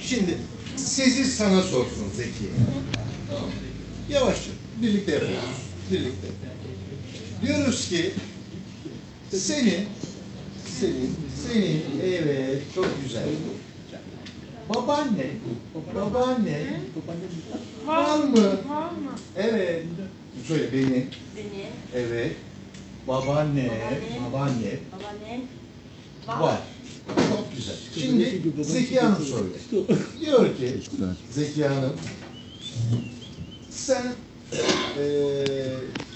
Şimdi sizi sana sorsun Zeki. Tamam. Yavaşça birlikte yapıyoruz. Birlikte. Diyoruz ki senin senin senin evet çok güzel. Babaanne babaanne var mı? Var mı? Evet. Söyle beni. Beni, Evet. Babaanne. Babaanne. Babaanne. babaannen Var. Çok güzel. Şimdi Zeki Hanım soruyor. Diyor ki Zeki Hanım sen eee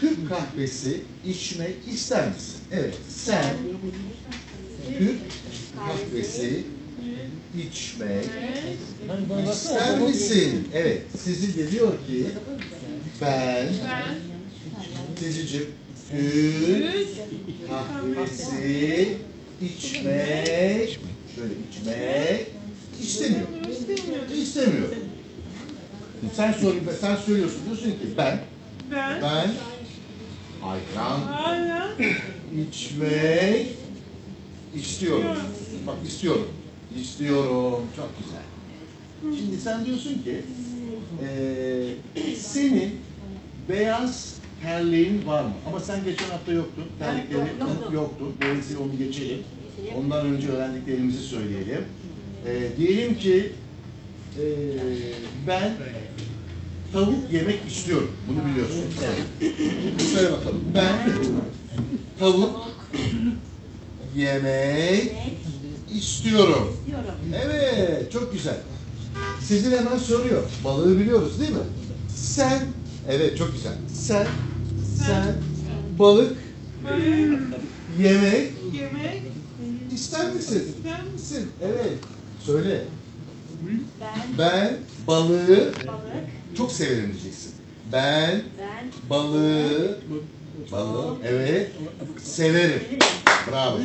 Türk kahvesi içmek ister misin? Evet. Sen Türk kahvesi içmek ister misin? Evet. Sizi de diyor ki Ben Tezicim Türk kahvesi içmek şöyle içmek istemiyor. İstemiyor. Sen sor, sen söylüyorsun diyorsun ki ben Ben ben ayran hala içmek istiyorum. Bak istiyorum. İstiyorum. Çok güzel. Şimdi sen diyorsun ki eee senin beyaz terliğin var mı? Ama sen geçen hafta yoktun. Terlikleri Yok, yoktum. yoktun. Dolayısıyla onu geçelim. Ondan önce öğrendiklerimizi söyleyelim. Eee, diyelim ki eee, ben tavuk yemek istiyorum. Bunu biliyorsun. Evet. Söyle bakalım. Ben tavuk yemek istiyorum. Evet, çok güzel. Sizin hemen soruyor. Balığı biliyoruz değil mi? Sen, evet çok güzel. Sen, sen balık yemek yemek ister misin? ister misin? Evet. Söyle. Ben Ben balığı balık, çok severim diyeceksin. Ben ben balığı, balığı, evet, severim. Bravo.